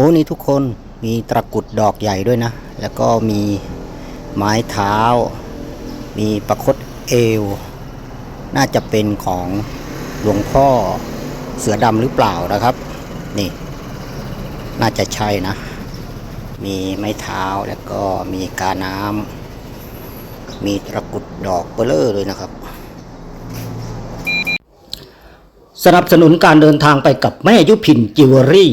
อ้นี่ทุกคนมีตะกุดดอกใหญ่ด้วยนะ แล้วก็มีไม้เท้า มีประคตเอว น่าจะเป็นของหลวงพ่อเสือดำหรือเปล่านะครับ นี่ น่าจะใช่นะ มีไม้เท้าแล้วก็มีกาน้ำมีตะกุดดอกเบลอเลยนะครับ สนับสนุนการเดินทางไปกับแม่ยุพินจิวเวลรี่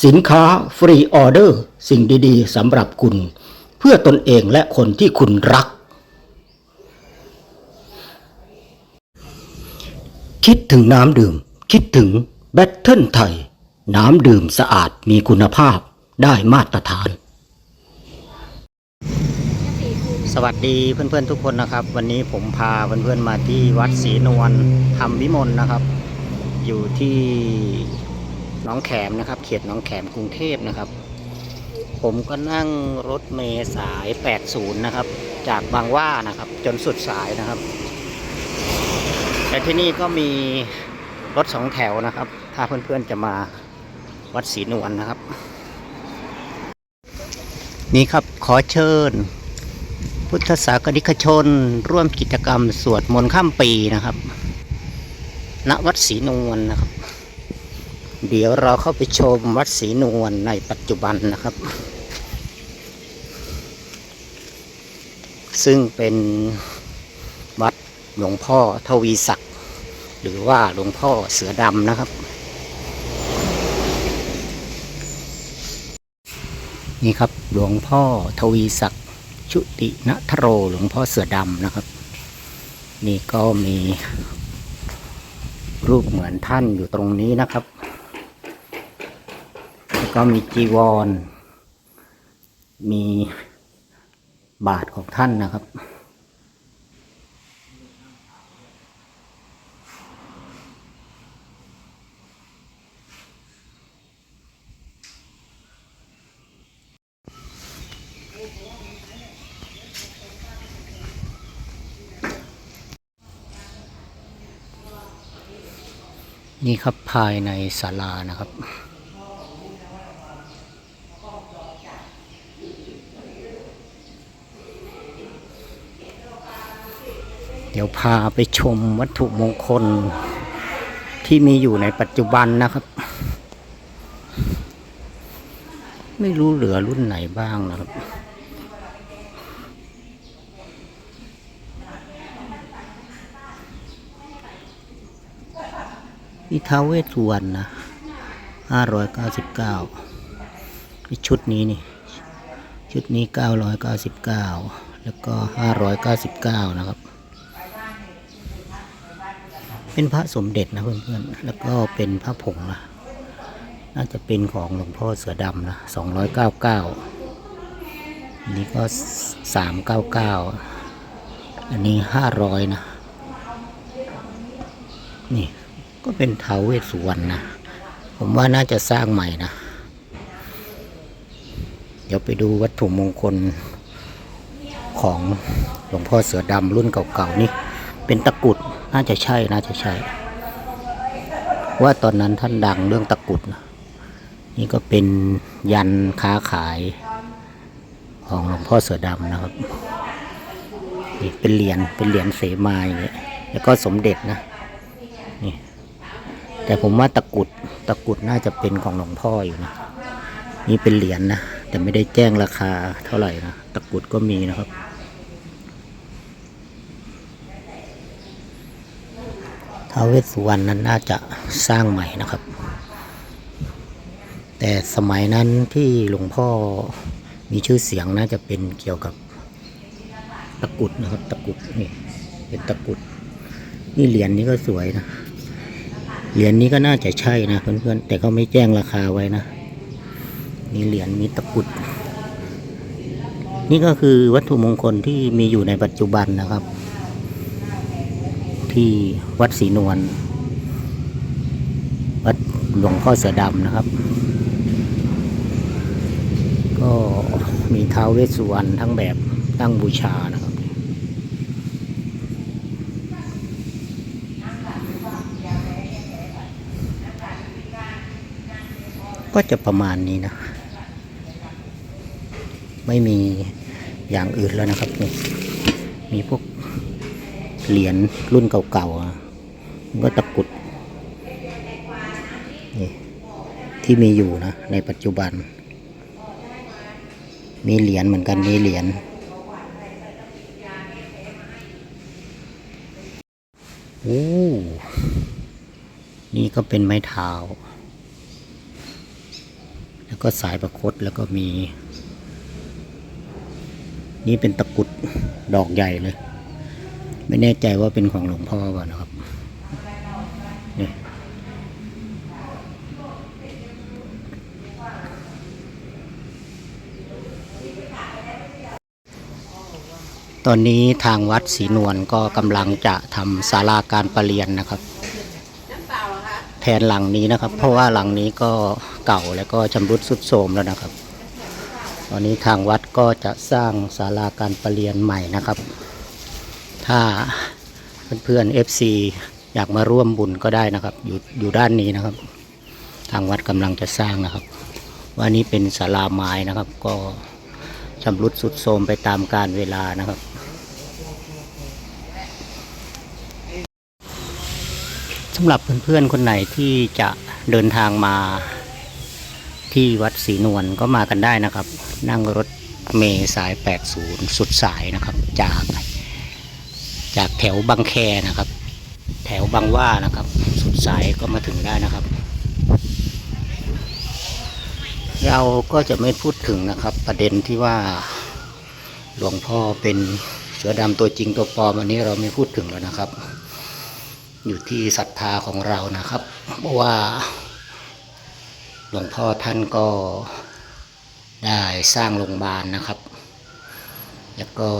สินค้าฟรีออเดอร์ สิ่งดีๆสำหรับคุณ เพื่อตนเองและคนที่คุณรัก คิดถึงน้ำดื่ม คิดถึงแบตเทิลไทย น้ำดื่มสะอาดมีคุณภาพได้มาตรฐาน สวัสดีเพื่อนๆทุกคนนะครับ วันนี้ผมพาเพื่อนๆมาที่วัดศรีนวลธรรมวิมลนะครับ อยู่ที่ น้องแขมนะครับ เขตน้องแขมกรุงเทพนะครับ ผมก็นั่งรถเมล์สาย 80 นะครับ จากบางว่านะครับ จนสุดสายนะครับ แต่ที่นี่ก็มีรถสองแถวนะครับ ถ้าเพื่อนๆจะมาวัดศรีนวลนะครับ นี่ครับขอเชิญ พุทธศาสนิกชน ร่วมกิจกรรมสวดมนต์ข้ามปีนะครับ ณวัดศรีนวลนะครับ เดี๋ยวเราเข้าไปชมวัดศรีนวลในปัจจุบันนะครับ ซึ่งเป็นวัดหลวงพ่อทวีศักดิ์หรือว่าหลวงพ่อเสือดำนะครับ นี่ครับหลวงพ่อทวีศักดิ์ชุตินทโรหลวงพ่อเสือดำนะครับ นี่ก็มีรูปเหมือนท่านอยู่ตรงนี้นะครับ ก็มีจีวร มีบาทของท่านนะครับ นี่ครับภายในศาลานะครับ เดี๋ยวพาไปชมวัตถุมงคลที่มีอยู่ในปัจจุบันนะครับ ไม่รู้เหลือรุ่นไหนบ้างนะครับนี่ท้าวเวสสุวรรณนะห้าร้อยเก้าสิบเก้าชุดนี้นี่ ชุดนี้เก้าร้อยเก้าสิบเก้าแล้วก็ห้าร้อยเก้าสิบเก้านะครับ เป็นพระสมเด็จนะเพื่อนๆ แล้วก็เป็นพระผงนะ น่าจะเป็นของหลวงพ่อเสือดำนะสองร้อยเก้าเก้าอันนี้ก็สามเก้าเก้าอันนี้ห้าร้อยนะ นี่ก็เป็นเทาวเวสสุวรรณนะ ผมว่าน่าจะสร้างใหม่นะ เดี๋ยวไปดูวัตถุมงคลของหลวงพ่อเสือดำรุ่นเก่าๆนี่ เป็นตะกรุด น่าจะใช่น่าจะใช่ ว่าตอนนั้นท่านดังเรื่องตะกุดนะนี่ก็เป็นยันค้าขายของหลวงพ่อเสือดำนะครับนี่เป็นเหรียญเป็นเหรียญเสมาอย่างเงี้ยแล้วก็สมเด็จนะนี่แต่ผมว่าตะกุดตะกุดน่าจะเป็นของหลวงพ่ออยู่นะนี่เป็นเหรียญนะแต่ไม่ได้แจ้งราคาเท่าไหร่นะตะกุดก็มีนะครับ ท้าวเวสสุวรรณนั้นน่าจะสร้างใหม่นะครับ แต่สมัยนั้นที่หลวงพ่อมีชื่อเสียงน่าจะเป็นเกี่ยวกับตะกุดนะครับ ตะกุดนี่เป็นตะกุด นี่เหรียญนี้ก็สวยนะเหรียญนี้ก็น่าจะใช่นะเพื่อนๆแต่เขาไม่แจ้งราคาไว้นะมีเหรียญมีตะกุด นี่ก็คือวัตถุมงคลที่มีอยู่ในปัจจุบันนะครับ ที่วัดศรีนวลวัดหลวงพ่อเสือดำนะครับ ก็มีท้าวเวสสุวรรณทั้งแบบตั้งบูชานะครับ ก็จะประมาณนี้นะ ไม่มีอย่างอื่นแล้วนะครับ มีมีพวก เหรียญรุ่นเก่าๆก็ตะกุดที่มีอยู่นะ ในปัจจุบัน มีเหรียญเหมือนกันมีเหรียญโอ้นี่ก็เป็นไม้เท้า แล้วก็สายประคตแล้วก็มี นี่เป็นตะกุดดอกใหญ่เลย ไม่แน่ใจว่าเป็นของหลวงพ่อเปล่านะครับนี่ตอนนี้ทางวัดศรีนวลก็กำลังจะทำศาลาการประเรียนนะครับ แทนหลังนี้นะครับ เพราะว่าหลังนี้ก็เก่าแล้วก็ชำรุดทรุดโทรมแล้วนะครับ ตอนนี้ทางวัดก็จะสร้างศาลาการประเรียนใหม่นะครับ ถ้าเพื่อนๆ FC อยากมาร่วมบุญก็ได้นะครับ อยู่อยู่ด้านนี้นะครับ ทางวัดกำลังจะสร้างนะครับว่านี้เป็นศาลาไม้นะครับ ก็ชำรุดสุดโทรมไปตามกาลเวลานะครับสำหรับเพื่อนๆคนไหนที่จะเดินทางมาที่วัดศรีนวลก็มากันได้นะครับ นั่งรถเมล์สาย 80 สุดสายนะครับ จาก จากแถวบางแคนะครับ แถวบางว่านะครับ สุดสายก็มาถึงได้นะครับ เราก็จะไม่พูดถึงนะครับ ประเด็นที่ว่าหลวงพ่อเป็นเสือดำตัวจริงตัวปลอมอันนี้เราไม่พูดถึงแล้วนะครับ อยู่ที่ศรัทธาของเรานะครับ เพราะว่า หลวงพ่อท่านก็ได้สร้างโรงพยาบาลนะครับ แล้วก็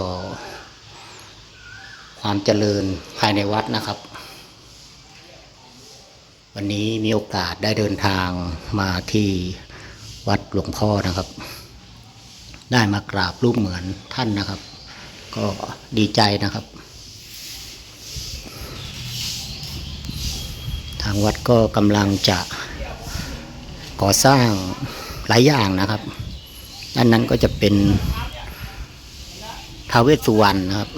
ความเจริญภายในวัดนะครับ วันนี้มีโอกาสได้เดินทางมาที่วัดหลวงพ่อนะครับ ได้มากราบรูปเหมือนท่านนะครับ ก็ดีใจนะครับ ทางวัดก็กำลังจะก่อสร้างหลายอย่างนะครับ ด้านนั้นก็จะเป็นทาเวสสุวรรณนะครับ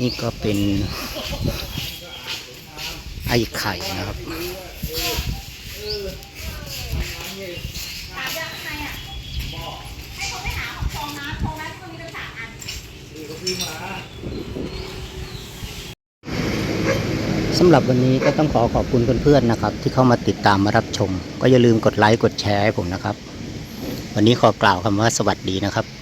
นี่ก็เป็นไอ้ไข่นะครับ สำหรับวันนี้ก็ต้องขอขอบคุณเพื่อนๆนะครับ ที่เข้ามาติดตามมารับชม ก็อย่าลืมกดไลค์กดแชร์ให้ผมนะครับ วันนี้ขอกล่าวคำว่าสวัสดีนะครับ